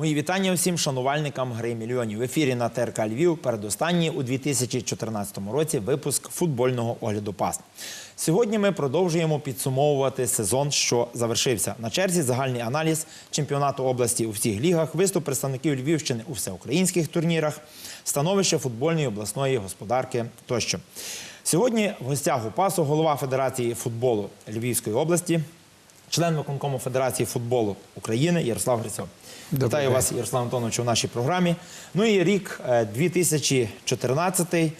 Мої вітання всім шанувальникам гри мільйонів. В ефірі на ТРК Львів передостанній у 2014 році випуск футбольного огляду пас. Сьогодні ми продовжуємо підсумовувати сезон, що завершився. На черзі загальний аналіз чемпіонату області у всіх лігах, виступ представників Львівщини у всеукраїнських турнірах, становище футбольної обласної господарки тощо. Сьогодні в гостях у пасу голова Федерації футболу Львівської області, член виконкому Федерації футболу України Ярослав Грицьов. Добрий Вітаю день. вас, Ярослав Антонович, у нашій програмі. Ну і рік е, 2014 е,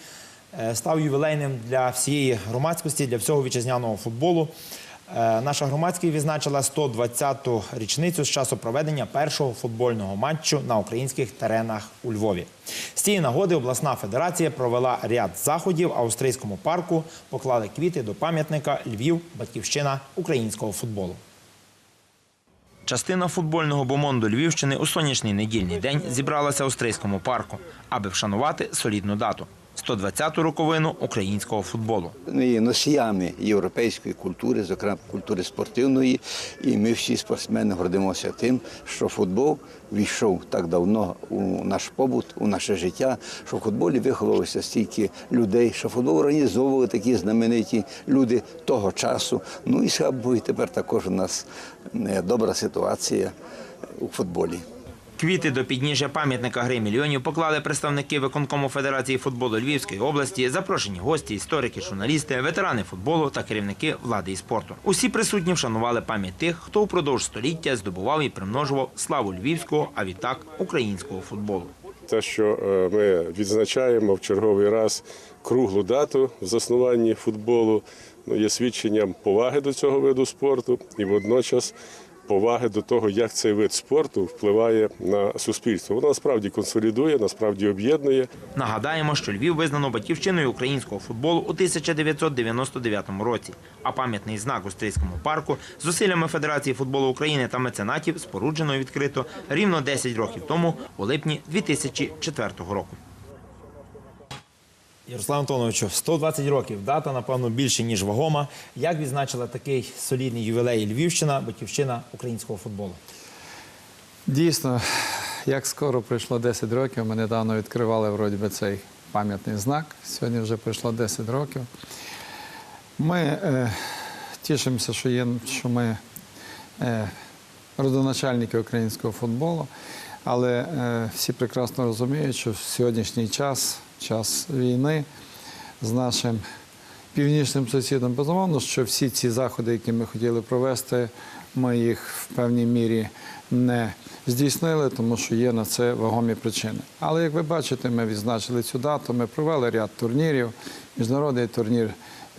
став ювілейним для всієї громадськості, для всього вітчизняного футболу. Е, Наша громадськість відзначила 120-ту річницю з часу проведення першого футбольного матчу на українських теренах у Львові. З цієї нагоди обласна федерація провела ряд заходів в австрійському парку, поклали квіти до пам'ятника Львів, батьківщина українського футболу. Частина футбольного бомонду Львівщини у сонячний недільний день зібралася у Стрийському парку, аби вшанувати солідну дату 120-ту роковину українського футболу. Ми є носіями європейської культури, зокрема культури спортивної, і ми всі спортсмени гордимося тим, що футбол війшов так давно у наш побут, у наше життя, що в футболі виховалося стільки людей, що футбол організовували такі знамениті люди того часу. Ну і Богу, і тепер також у нас е, добра ситуація у футболі. Квіти до підніжжя пам'ятника гри мільйонів поклали представники виконкому Федерації футболу Львівської області, запрошені гості, історики, журналісти, ветерани футболу та керівники влади і спорту. Усі присутні вшанували пам'ять тих, хто впродовж століття здобував і примножував славу львівського, а відтак українського футболу. Те, що е, ми відзначаємо в черговий раз круглу дату в заснуванні футболу, ну, є свідченням поваги до цього виду спорту і водночас поваги до того, як цей вид спорту впливає на суспільство. Воно насправді консолідує, насправді об'єднує. Нагадаємо, що Львів визнано батьківщиною українського футболу у 1999 році. А пам'ятний знак у Стрийському парку з зусиллями Федерації футболу України та меценатів споруджено і відкрито рівно 10 років тому, у липні 2004 року. Ярослав Антоновичу, 120 років. Дата, напевно, більше, ніж вагома. Як відзначила такий солідний ювілей Львівщина, батьківщина українського футболу? Дійсно, як скоро пройшло 10 років, ми недавно відкривали вроді би цей пам'ятний знак. Сьогодні вже пройшло 10 років. Ми е, тішимося, що є, що ми е, родоначальники українського футболу, але е, всі прекрасно розуміють, що в сьогоднішній час, час війни з нашим північним сусідом, безумовно, що всі ці заходи, які ми хотіли провести, ми їх в певній мірі не здійснили, тому що є на це вагомі причини. Але як ви бачите, ми відзначили цю дату, ми провели ряд турнірів, міжнародний турнір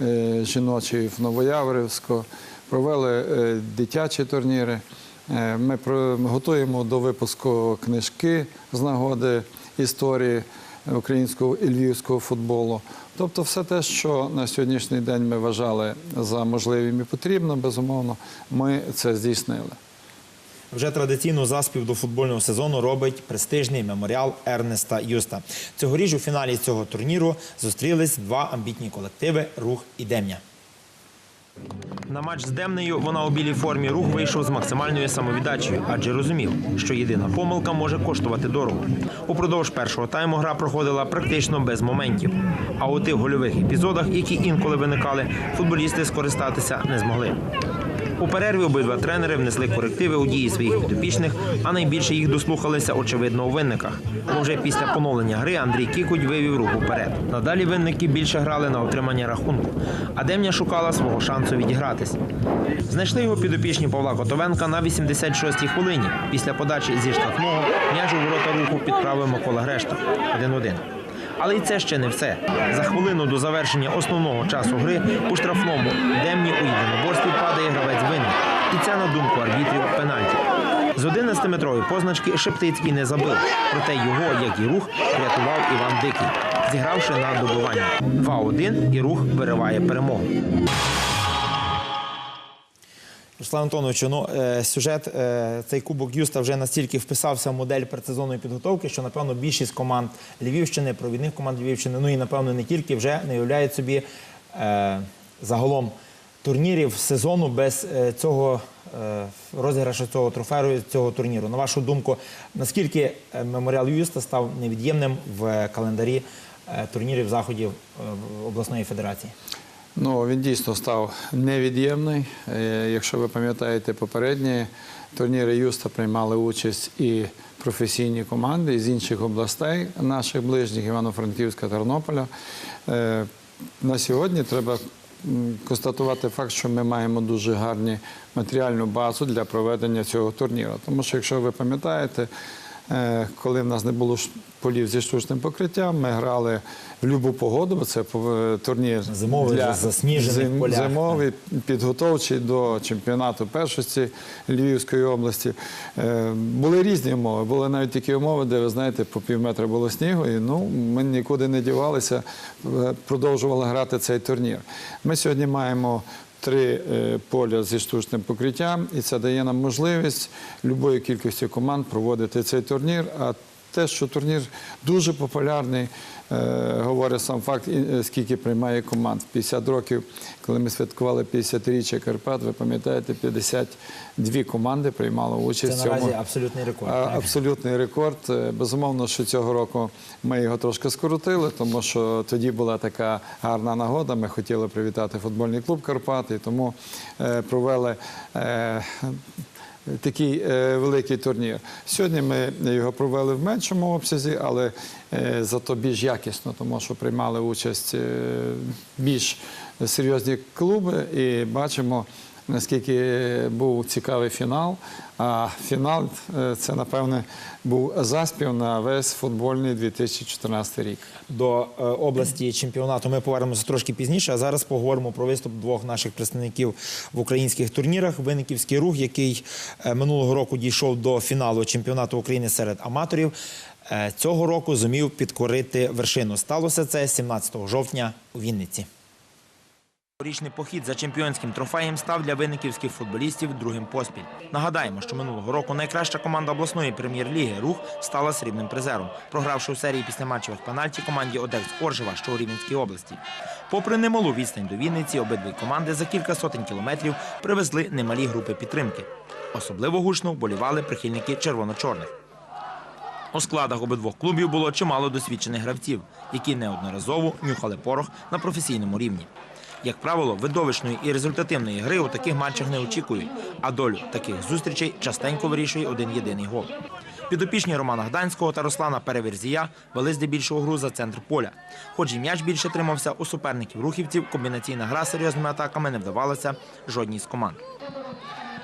е, жіночий в Новояворівську, провели е, дитячі турніри. Е, Ми готуємо до випуску книжки з нагоди історії українського і львівського футболу. Тобто, все те, що на сьогоднішній день ми вважали за можливим і потрібно, безумовно, ми це здійснили. Вже традиційну заспів до футбольного сезону робить престижний меморіал Ернеста Юста. Цьогоріч у фіналі цього турніру зустрілись два амбітні колективи Рух і Демня. На матч з Демнею вона у білій формі рух вийшов з максимальною самовіддачею, адже розумів, що єдина помилка може коштувати дорого. Упродовж першого тайму гра проходила практично без моментів. А у тих гольових епізодах, які інколи виникали, футболісти скористатися не змогли. У перерві обидва тренери внесли корективи у дії своїх підопічних, а найбільше їх дослухалися, очевидно, у винниках. Бо вже після поновлення гри Андрій Кікуть вивів рух уперед. Надалі винники більше грали на отримання рахунку, а Демня шукала свого шансу відігратись. Знайшли його підопічні Павла Котовенка на 86-й хвилині. Після подачі зі штрафного м'яч у ворота руху підправив Микола Грешта 1-1. Але й це ще не все. За хвилину до завершення основного часу гри у штрафному демні у єдиноборстві падає гравець винник. І це, на думку арбітрів, пенальті. З 11-метрової позначки Шептицький не забив. Проте його, як і рух, врятував Іван Дикий, зігравши на добивання. 2-1 і рух вириває перемогу. Руслан Антоновичу, ну е, сюжет е, цей кубок Юста вже настільки вписався в модель предсезонної підготовки, що напевно більшість команд Львівщини, провідних команд Львівщини, ну і напевно не тільки вже не уявляють собі е, загалом турнірів сезону без цього розіграшу цього трофею, цього турніру. На вашу думку, наскільки меморіал Юста став невід'ємним в календарі турнірів заходів обласної федерації? Ну, він дійсно став невід'ємний. Е, Якщо ви пам'ятаєте попередні турніри Юста приймали участь і професійні команди з інших областей наших ближніх Івано-Франківська, Тернополя. Е, На сьогодні треба констатувати факт, що ми маємо дуже гарну матеріальну базу для проведення цього турніру. Тому що, якщо ви пам'ятаєте, Коли в нас не було полів зі штучним покриттям, ми грали в любу погоду, бо це пов- турнір Зимовий, для засніжених полях, зимовий, підготовчий до чемпіонату першості Львівської області. Е, Були різні умови. Були навіть такі умови, де ви знаєте, по пів метра було снігу, і ну ми нікуди не дівалися, е, продовжували грати цей турнір. Ми сьогодні маємо три е, поля зі штучним покриттям, і це дає нам можливість любої кількості команд проводити цей турнір. А те, що турнір дуже популярний, е, говорить сам факт, е, скільки приймає команд. 50 років, коли ми святкували 50-річчя Карпат, ви пам'ятаєте, 52 команди приймали участь в наразі абсолютний рекорд. Так? Абсолютний рекорд. Е, Безумовно, що цього року ми його трошки скоротили, тому що тоді була така гарна нагода. Ми хотіли привітати футбольний клуб Карпати, і тому провели. Такий е, великий турнір. Сьогодні ми його провели в меншому обсязі, але е, зато більш якісно, тому що приймали участь е, більш серйозні клуби і бачимо, наскільки був цікавий фінал. А фінал е, це, напевне, був заспів на весь футбольний 2014 рік. До е, області чемпіонату ми повернемося трошки пізніше. А зараз поговоримо про виступ двох наших представників в українських турнірах. Винниківський рух, який е, минулого року дійшов до фіналу чемпіонату України серед аматорів. Цього року зумів підкорити вершину. Сталося це 17 жовтня у Вінниці. Річний похід за чемпіонським трофеєм став для винниківських футболістів другим поспіль. Нагадаємо, що минулого року найкраща команда обласної прем'єр-ліги Рух стала срібним призером, програвши у серії післяматчевих пенальті команді Одекс Оржева, що у Рівненській області. Попри немалу відстань до Вінниці, обидві команди за кілька сотень кілометрів привезли немалі групи підтримки. Особливо гучно вболівали прихильники червоно-чорних. У складах обидвох клубів було чимало досвідчених гравців, які неодноразово нюхали порох на професійному рівні. Як правило, видовищної і результативної гри у таких матчах не очікують, а долю таких зустрічей частенько вирішує один єдиний гол. Підопічні Романа Гданського та Руслана Переверзія вели здебільшого гру за центр поля. Хоч і м'яч більше тримався у суперників рухівців, комбінаційна гра серйозними атаками не вдавалася жодній з команд.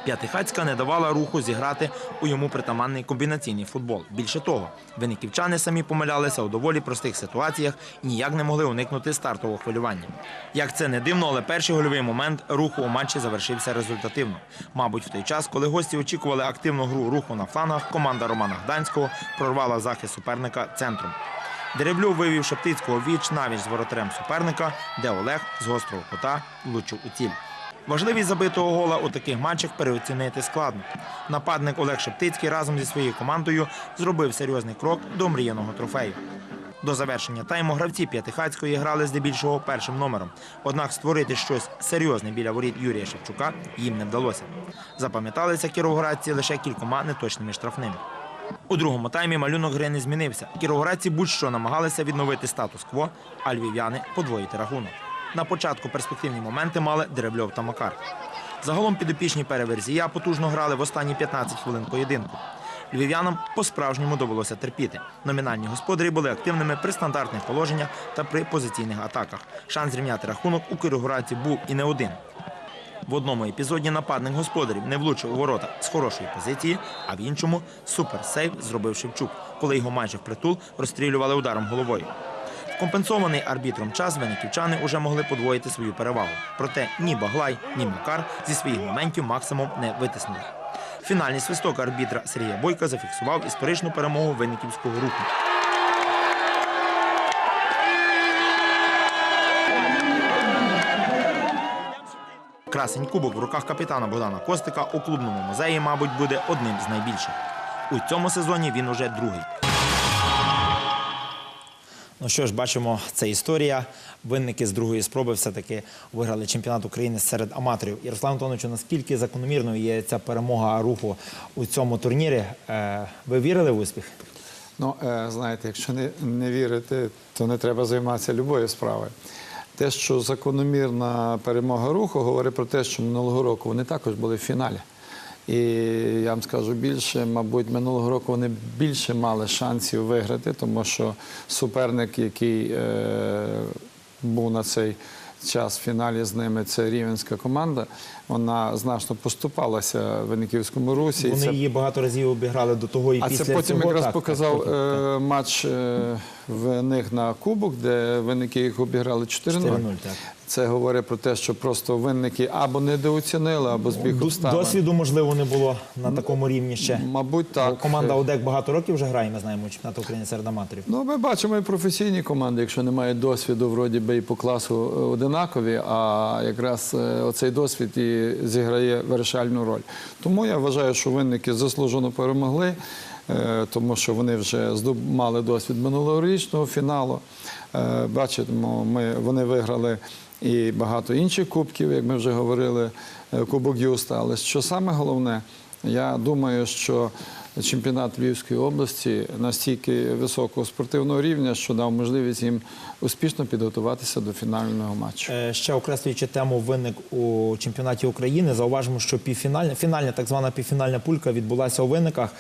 П'ятихацька не давала руху зіграти у йому притаманний комбінаційний футбол. Більше того, виниківчани самі помилялися у доволі простих ситуаціях і ніяк не могли уникнути стартового хвилювання. Як це не дивно, але перший гольовий момент руху у матчі завершився результативно. Мабуть, в той час, коли гості очікували активну гру руху на флангах, команда Романа Гданського прорвала захист суперника центром. Дереблю вивів Шептицького віч навіч з воротарем суперника, де Олег з гострого кута влучив у ціль. Важливість забитого гола у таких матчах переоцінити складно. Нападник Олег Шептицький разом зі своєю командою зробив серйозний крок до мріяного трофею. До завершення тайму гравці П'ятихацької грали здебільшого першим номером. Однак створити щось серйозне біля воріт Юрія Шевчука їм не вдалося. Запам'яталися кіровоградці лише кількома неточними штрафними. У другому таймі малюнок гри не змінився. Кіровоградці будь-що намагалися відновити статус-кво, а львів'яни подвоїти рахунок. На початку перспективні моменти мали Деребльов та Макар. Загалом підопічні переверзія потужно грали в останні 15 хвилин поєдинку. Львів'янам по-справжньому довелося терпіти. Номінальні господарі були активними при стандартних положеннях та при позиційних атаках. Шанс зрівняти рахунок у кіровоградців був і не один. В одному епізоді нападник господарів не влучив у ворота з хорошої позиції, а в іншому суперсейв зробив Шевчук, коли його майже впритул розстрілювали ударом головою. Компенсований арбітром час виниківчани уже могли подвоїти свою перевагу. Проте ні Баглай, ні Макар зі своїх моментів максимум не витиснули. Фінальний свисток арбітра Сергія Бойка зафіксував історичну перемогу винниківського руху. Красень кубок в руках капітана Богдана Костика у клубному музеї, мабуть, буде одним з найбільших. У цьому сезоні він уже другий. Ну що ж, бачимо, це історія. Винники з другої спроби все-таки виграли чемпіонат України серед аматорів. Ярослав Антоновичу, наскільки закономірною є ця перемога руху у цьому турнірі? Е, Ви вірили в успіх? Ну, е, знаєте, якщо не, не вірити, то не треба займатися любою справою. Те, що закономірна перемога руху, говорить про те, що минулого року вони також були в фіналі. І я вам скажу більше, мабуть, минулого року вони більше мали шансів виграти, тому що суперник, який е, був на цей час в фіналі з ними, це рівенська команда, вона значно поступалася в Винниківському русі. Вони це її багато разів обіграли до того і а після це потім цього. якраз Так, показав так, так. е, матч е, в них на Кубок, де винники їх обіграли 4-0. 4:0, так. Це говорить про те, що просто винники або недооцінили, або збіг обставин. Досвіду, можливо, не було на такому рівні ще. Мабуть, Бо так. команда ОДЕК багато років вже грає, ми знаємо, у чемпіонату України серед аматорів. Ну, ми бачимо і професійні команди, якщо немає досвіду, вроді би і по класу е, одинакові, а якраз оцей досвід і зіграє вирішальну роль. Тому я вважаю, що винники заслужено перемогли, е, тому що вони вже мали досвід минулорічного фіналу. Е, Бачимо, ми, вони виграли і багато інших кубків, як ми вже говорили, е, Кубок Юста. Але що саме головне, я думаю, що чемпіонат Львівської області настільки високого спортивного рівня, що дав можливість їм успішно підготуватися до фінального матчу. Е, Ще окреслюючи тему винник у чемпіонаті України, зауважимо, що півфінальна, фінальна, так звана півфінальна пулька відбулася у винниках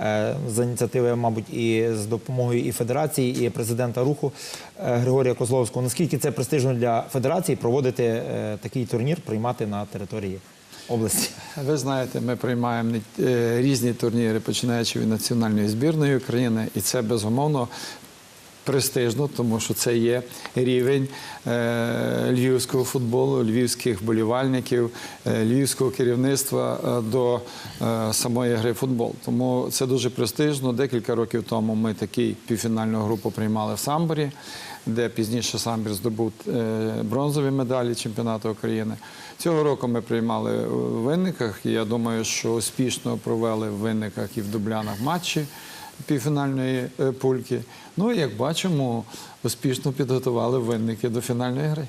е, за ініціативи, мабуть, і з допомогою і федерації, і президента руху е, Григорія Козловського. Наскільки це престижно для федерації проводити такий турнір, приймати на території області? Ви знаєте, ми приймаємо е, різні турніри, починаючи від національної збірної України, і це безумовно. Престижно, тому що це є рівень е, львівського футболу, львівських вболівальників, е, львівського керівництва до самої гри футбол. Тому це дуже престижно. Декілька років тому ми такий півфінальну групу приймали в Самборі, де пізніше Самбір здобув бронзові медалі чемпіонату України. Цього року ми приймали в винниках. І я думаю, що успішно провели в винниках і в Дублянах матчі півфінальної е, пульки. Ну як бачимо, успішно підготували винники до фінальної гри.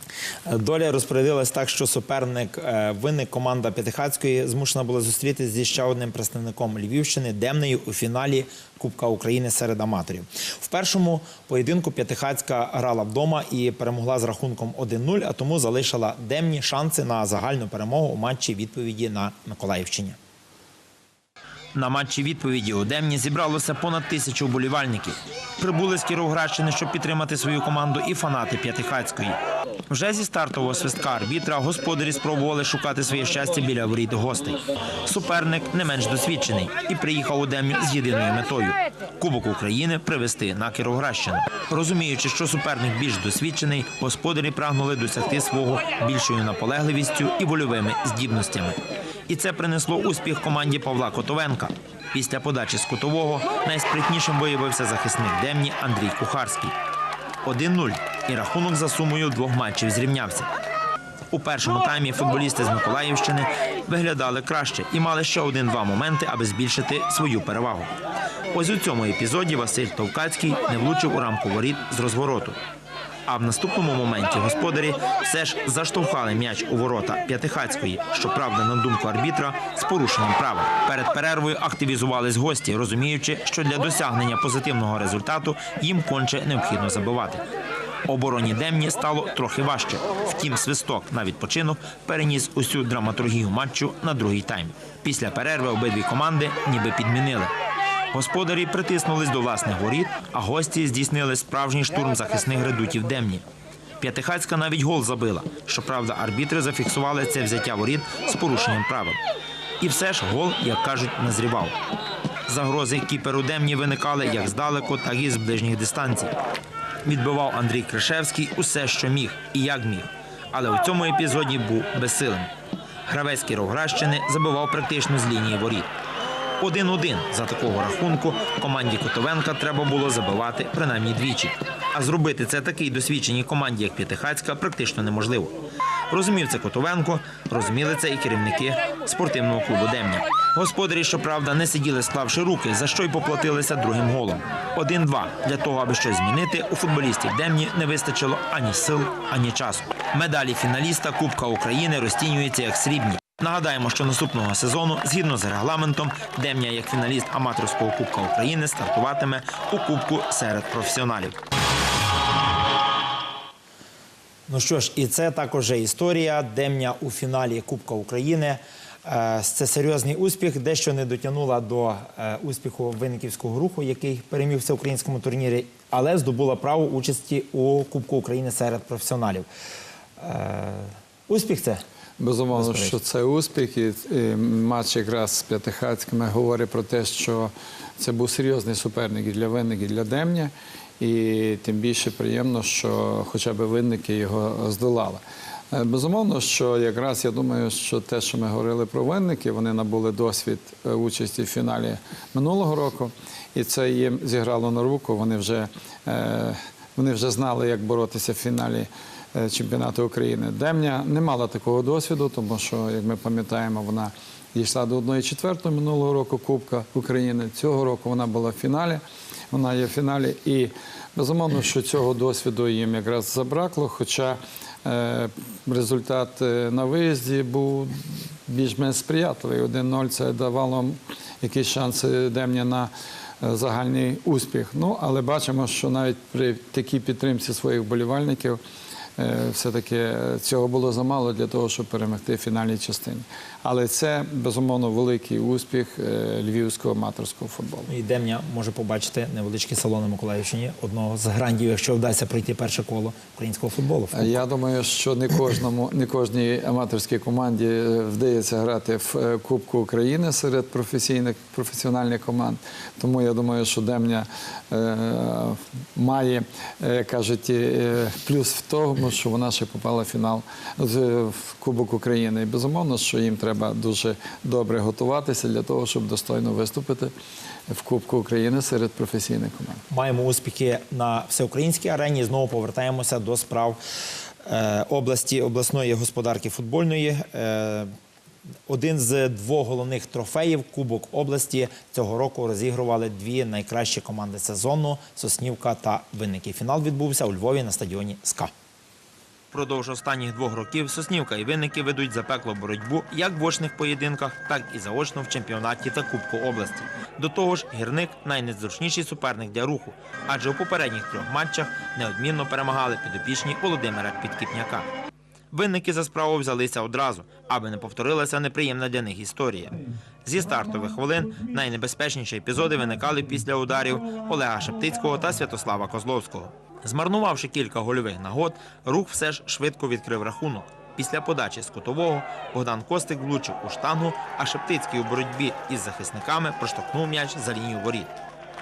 Доля розпорядилась так, що суперник е, винник команда П'ятихацької змушена була зустрітися зі ще одним представником Львівщини Демнею у фіналі Кубка України серед аматорів. В першому поєдинку П'ятихацька грала вдома і перемогла з рахунком 1-0, а тому залишила Демні шанси на загальну перемогу у матчі відповіді на Миколаївщині. На матчі відповіді у Демні зібралося понад тисячу вболівальників. Прибули з Кіровоградщини, щоб підтримати свою команду, і фанати П'ятихацької. Вже зі стартового свистка арбітра господарі спробували шукати своє щастя біля воріт гостей. Суперник не менш досвідчений і приїхав у Демню з єдиною метою Кубок України привезти на Кіровоградщину. Розуміючи, що суперник більш досвідчений, господарі прагнули досягти свого більшою наполегливістю і вольовими здібностями. І це принесло успіх команді Павла Котовенка. Після подачі з кутового найспритнішим виявився захисник Демні Андрій Кухарський. 1-0. І рахунок за сумою двох матчів зрівнявся. У першому таймі футболісти з Миколаївщини виглядали краще і мали ще один-два моменти, аби збільшити свою перевагу. Ось у цьому епізоді Василь Товкацький не влучив у рамку воріт з розвороту. А в наступному моменті господарі все ж заштовхали м'яч у ворота П'ятихацької, щоправда, на думку арбітра, з порушенням права. Перед перервою активізувались гості, розуміючи, що для досягнення позитивного результату їм конче необхідно забивати. Обороні Демні стало трохи важче. Втім, свисток на відпочинок переніс усю драматургію матчу на другий тайм. Після перерви обидві команди ніби підмінили. Господарі притиснулись до власних воріт, а гості здійснили справжній штурм захисних редутів Демні. П'ятихацька навіть гол забила. Щоправда, арбітри зафіксували це взяття воріт з порушенням правил. І все ж гол, як кажуть, назрівав. Загрози кіперу Демні виникали як здалеку, так і з ближніх дистанцій. Відбивав Андрій Кришевський усе, що міг і як міг. Але у цьому епізоді був безсилим. Гравець Кіровградщини забивав практично з лінії воріт. 1-1 за такого рахунку команді Котовенка треба було забивати принаймні двічі. А зробити це такій досвідченій команді, як П'ятихацька, практично неможливо. Розумів це Котовенко, розуміли це і керівники спортивного клубу Демня. Господарі, щоправда, не сиділи склавши руки, за що й поплатилися другим голом. 1-2. Для того, аби щось змінити, у футболістів Демні не вистачило ані сил, ані часу. Медалі фіналіста Кубка України розцінюються як срібні. Нагадаємо, що наступного сезону, згідно з регламентом, Демня як фіналіст аматорського Кубка України стартуватиме у Кубку серед професіоналів. Ну що ж, і це також історія. Демня у фіналі Кубка України. Е, Це серйозний успіх, дещо не дотягнула до е, успіху винниківського руху, який переміг в всеукраїнському турнірі, але здобула право участі у Кубку України серед професіоналів. Е, Успіх це Безумовно, що це успіх, і, і матч якраз з П'ятихацькими говорить про те, що це був серйозний суперник і для винник, і для Демня. І тим більше приємно, що хоча б винники його здолали. Е, Безумовно, що якраз я думаю, що те, що ми говорили про винники, вони набули досвід е, участі в фіналі минулого року, і це їм зіграло на руку. Вони вже, е, вони вже знали, як боротися в фіналі чемпіонату України. Демня не мала такого досвіду, тому що, як ми пам'ятаємо, вона дійшла до 1-4 минулого року Кубка України. Цього року вона була в фіналі. Вона є в фіналі. І безумовно, що цього досвіду їм якраз забракло. Хоча е, результат е, на виїзді був більш-менш сприятливий. 1-0 це давало якісь шанси Демня на е, загальний успіх. Ну, але бачимо, що навіть при такій підтримці своїх болівальників е, все-таки цього було замало для того, щоб перемогти фінальній частині. Але це безумовно великий успіх е, львівського аматорського футболу. і Демня може побачити невеличкий салон на Миколаївщині, одного з грандів, якщо вдасться пройти перше коло українського футболу. Я думаю, що не кожному, не кожній аматорській команді е, вдається грати в е, Кубку України серед професійних професіональних команд. Тому я думаю, що Демня е, має, е, кажуть, е, плюс в тому, що вона ще попала в фінал в Кубок України. І безумовно, що їм треба дуже добре готуватися для того, щоб достойно виступити в Кубку України серед професійних команд. маємо успіхи на всеукраїнській арені. Знову повертаємося до справ е, області обласної господарки футбольної. Е, один з двох головних трофеїв Кубок області цього року розігрували дві найкращі команди сезону Соснівка та Винники. Фінал відбувся у Львові на стадіоні СКА. Впродовж останніх двох років Соснівка і Винники ведуть запеклу боротьбу як в очних поєдинках, так і заочно в чемпіонаті та Кубку області. До того ж, гірник найнезручніший суперник для руху, адже у попередніх трьох матчах неодмінно перемагали підопічні Володимира Підкіпняка. Винники за справу взялися одразу, аби не повторилася неприємна для них історія. Зі стартових хвилин найнебезпечніші епізоди виникали після ударів Олега Шептицького та Святослава Козловського. Змарнувавши кілька гольових нагод, рух все ж швидко відкрив рахунок. Після подачі з кутового Богдан Костик влучив у штангу, а Шептицький у боротьбі із захисниками проштовхнув м'яч за лінію воріт.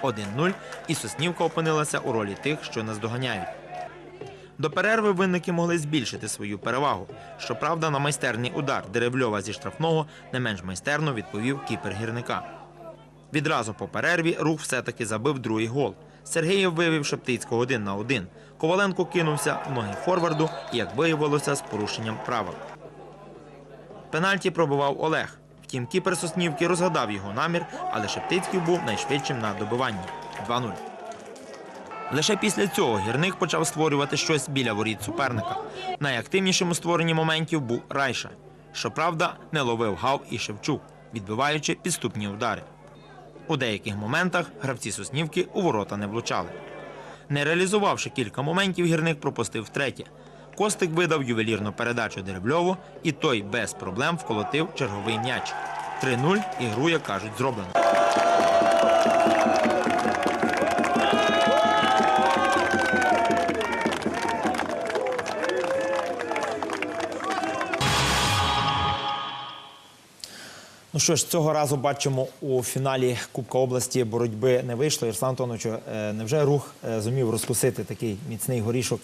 1-0, і Соснівка опинилася у ролі тих, що наздоганяють. До перерви винники могли збільшити свою перевагу. Щоправда, на майстерний удар Деревльова зі штрафного не менш майстерно відповів кіпер гірника. Відразу по перерві рух все-таки забив другий гол. Сергієв вивів Шептицького один на один. Коваленко кинувся в ноги форварду і, як виявилося, з порушенням правил. Пенальті пробивав Олег. Втім, кіпер Соснівки розгадав його намір, але Шептицький був найшвидшим на добиванні 2-0. Лише після цього гірник почав створювати щось біля воріт суперника. Найактивнішим у створенні моментів був Райша. Щоправда, не ловив Гав і Шевчук, відбиваючи підступні удари. У деяких моментах гравці Соснівки у ворота не влучали. Не реалізувавши кілька моментів, гірник пропустив втретє. Костик видав ювелірну передачу Деревльову, і той без проблем вколотив черговий м'яч. 3-0 і гру, як кажуть, зроблено. Ну що ж, цього разу бачимо у фіналі Кубка області боротьби не вийшло. Ярослав Антоновичу, е, невже рух е, зумів розкусити такий міцний горішок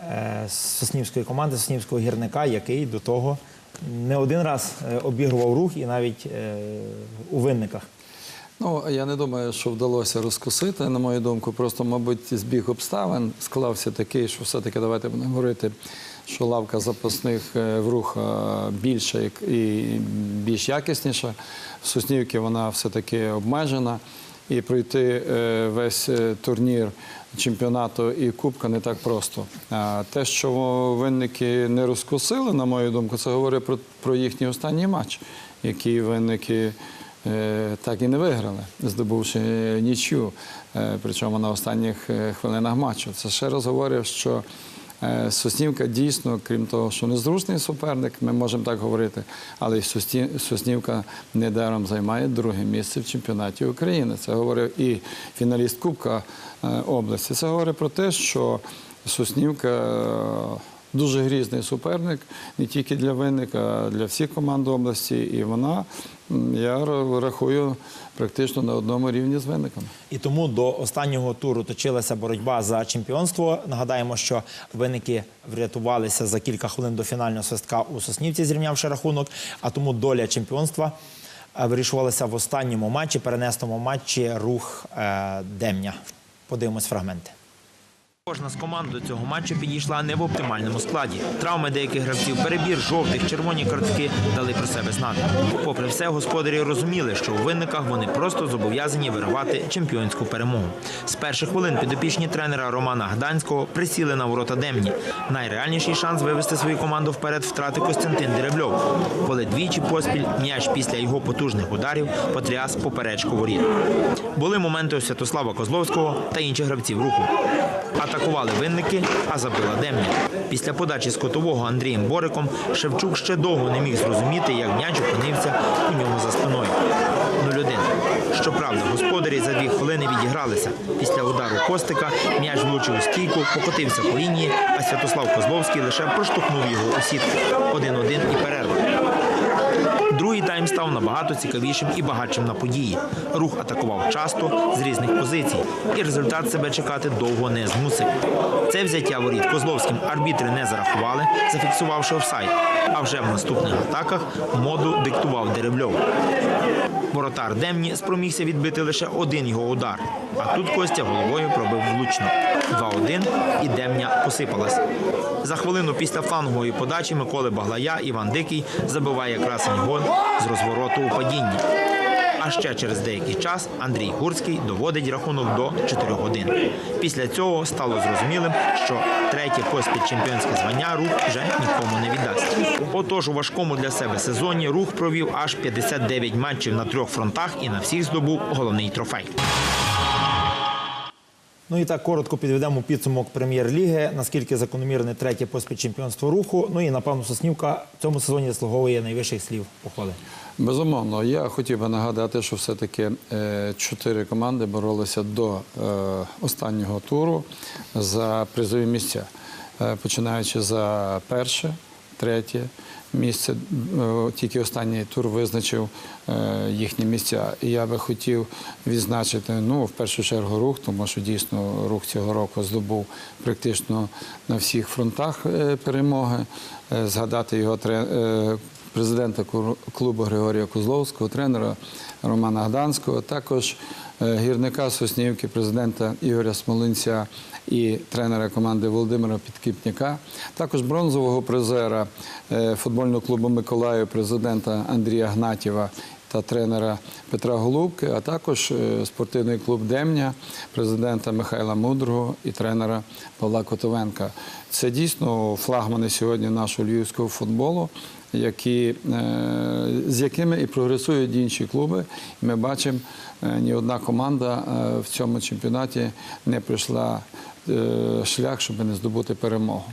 е, соснівської команди, соснівського гірника, який до того не один раз обігрував рух і навіть у винниках. Ну, я не думаю, що вдалося розкусити, на мою думку. Просто, мабуть, збіг обставин склався такий, що все-таки давайте будемо говорити, що лавка запасних е, в рух е, більша і- більш якісніша. В Соснівці вона все-таки обмежена. І пройти е, весь турнір чемпіонату і кубка не так просто. Те, що винники не розкусили, на мою думку, це говорить про, їхній останній матч, який винники так і не виграли, здобувши нічю, причому на останніх хвилинах матчу. Це ще раз говорить, що Соснівка дійсно, крім того, що незручний суперник, ми можемо так говорити, але й Соснівка недаром займає друге місце в чемпіонаті України. Це говорив і фіналіст Кубка е, області. Це говорить про те, що Соснівка е, дуже грізний суперник не тільки для винника, а для всіх команд області. І вона, я рахую, практично на одному рівні з винником. І тому до останнього туру точилася боротьба за чемпіонство. Нагадаємо, що винники врятувалися за кілька хвилин до фінального свистка у Соснівці, зрівнявши рахунок. А тому доля чемпіонства е, вирішувалася в останньому матчі, перенесному матчі рух е, Демня. Подивимось фрагменти. Кожна з команд до цього матчу підійшла не в оптимальному складі. Травми деяких гравців, перебір жовтих, червоні картки дали про себе знати. Попри все, господарі розуміли, що у винниках вони просто зобов'язані вирвати чемпіонську перемогу. З перших хвилин підопічні тренера Романа Гданського присіли на ворота Демні. Найреальніший шанс вивести свою команду вперед втратив Костянтин Деребльов. Коли двічі поспіль м'яч після його потужних ударів потряс поперечку воріт. Були моменти у Святослава Козловського та інших гравців руху. Атакували винники, а забила Демня. Після подачі з котового Андрієм Бориком Шевчук ще довго не міг зрозуміти, як м'яч опинився у нього за спиною. 0-1. Щоправда, господарі за дві хвилини відігралися. Після удару Костика м'яч влучив у стійку, покотився по лінії, а Святослав Козловський лише проштовхнув його у сітку. 1-1 і перерва. Другий тайм став набагато цікавішим і багатшим на події. Рух атакував часто з різних позицій, і результат себе чекати довго не змусив. Це взяття воріт Козловським арбітри не зарахували, зафіксувавши офсайд. А вже в наступних атаках моду диктував Деребльов. Воротар Демні спромігся відбити лише один його удар. А тут Костя головою пробив влучно. 2-1 і Демня посипалась. За хвилину після флангової подачі Миколи Баглая Іван Дикий забиває красень гол з розвороту у падінні. А ще через деякий час Андрій Гурський доводить рахунок до 4-1. Після цього стало зрозумілим, що третє поспіль чемпіонське звання рух вже нікому не віддасть. Отож, у важкому для себе сезоні рух провів аж 59 матчів на трьох фронтах і на всіх здобув головний трофей. Ну і так коротко підведемо підсумок прем'єр-ліги. Наскільки закономірне третє поспіль чемпіонство руху. Ну і напевно Соснівка в цьому сезоні заслуговує найвищих слів похвали. Безумовно, я хотів би нагадати, що все-таки е, чотири команди боролися до е, останнього туру за призові місця, Е, починаючи за перше, третє місце. Е, Тільки останній тур визначив е, їхні місця. І я би хотів відзначити, ну, в першу чергу, рух, тому що дійсно рух цього року здобув практично на всіх фронтах е, перемоги. Згадати його президента клубу Григорія Козловського, тренера Романа Гданського, також гірника Соснівки, президента Ігоря Смолинця і тренера команди Володимира Підкіпняка, також бронзового призера е, футбольного клубу Миколаїв, президента Андрія Гнатєва та тренера Петра Голубки, а також е, спортивний клуб Демня, президента Михайла Мудрого і тренера Павла Котовенка. Це дійсно флагмани сьогодні нашого львівського футболу, які, е, з якими і прогресують інші клуби. Ми бачимо, е, ні одна команда е, в цьому чемпіонаті не пройшла шлях, щоб не здобути перемогу.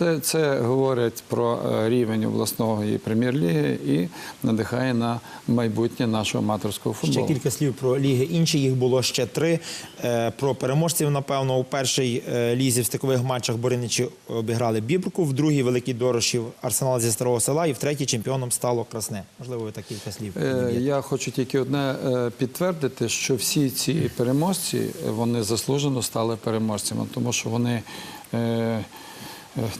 Це, це говорить про е, рівень обласної прем'єр-ліги і надихає на майбутнє нашого аматорського Ще кілька слів про ліги інші. Їх було ще три. Е, Про переможців, напевно, у першій е, лізі в стикових матчах Бориничі обіграли Бібрку, в другій Великий Дорошів Арсенал зі Старого Села і в третій чемпіоном стало Красне. Можливо, ви так кілька слів. Я хочу тільки одне підтвердити, що всі ці переможці вони заслужено стали переможцями, тому що вони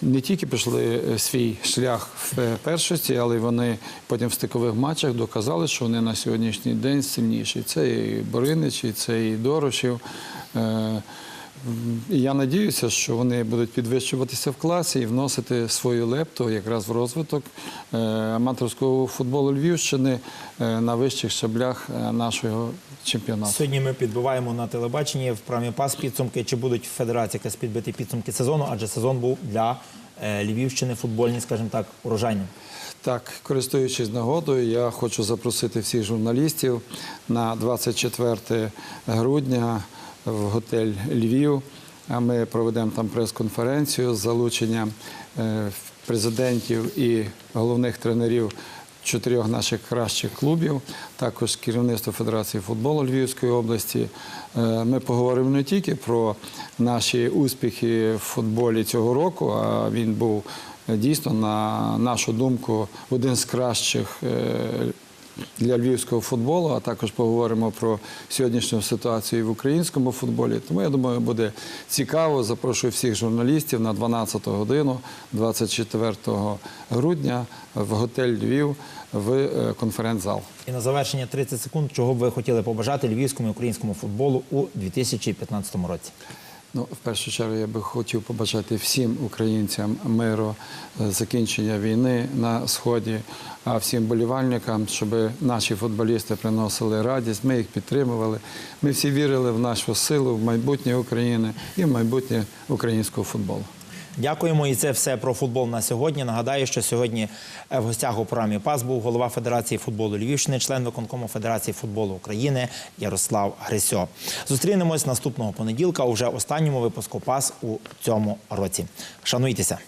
не тільки пройшли е, свій шлях в е, першості, але й вони потім в стикових матчах доказали, що вони на сьогоднішній день сильніші. Це і Боринич, і це і Дорошів. І Я надіюся, що вони будуть підвищуватися в класі і вносити свою лепту якраз в розвиток е, аматорського футболу Львівщини е, на вищих щаблях е, нашого чемпіонату. Сьогодні ми підбиваємо на телебаченні в програмі пас підсумки. Чи будуть в федерації якось підбити підсумки сезону? Адже сезон був для Львівщини футбольні, скажімо так, урожайним. Так, користуючись нагодою, я хочу запросити всіх журналістів на 24 грудня в готель Львів. Ми проведемо там прес-конференцію з залученням е, президентів і головних тренерів чотирьох наших кращих клубів, також керівництво Федерації футболу Львівської області. Е, Ми поговоримо не тільки про наші успіхи в футболі цього року, а він був е, дійсно, на нашу думку, один з кращих для львівського футболу, а також поговоримо про сьогоднішню ситуацію в українському футболі. Тому я думаю, буде цікаво. Запрошую всіх журналістів на 12 годину, 24 грудня, в готель Львів в е, конференц-зал. І на завершення 30 секунд, чого б ви хотіли побажати львівському і українському футболу у 2015 році. Ну, в першу чергу я би хотів побажати всім українцям миру, е, закінчення війни на сході, а всім болівальникам, щоб наші футболісти приносили радість. Ми їх підтримували. Ми всі вірили в нашу силу, в майбутнє України і в майбутнє українського футболу. Дякуємо, і це все про футбол на сьогодні. Нагадаю, що сьогодні е, в гостях у програмі ПАС був голова Федерації футболу Львівщини, член виконкому Федерації футболу України Ярослав Грисьо. Зустрінемось наступного понеділка уже останньому випуску ПАС у цьому році. Шануйтеся.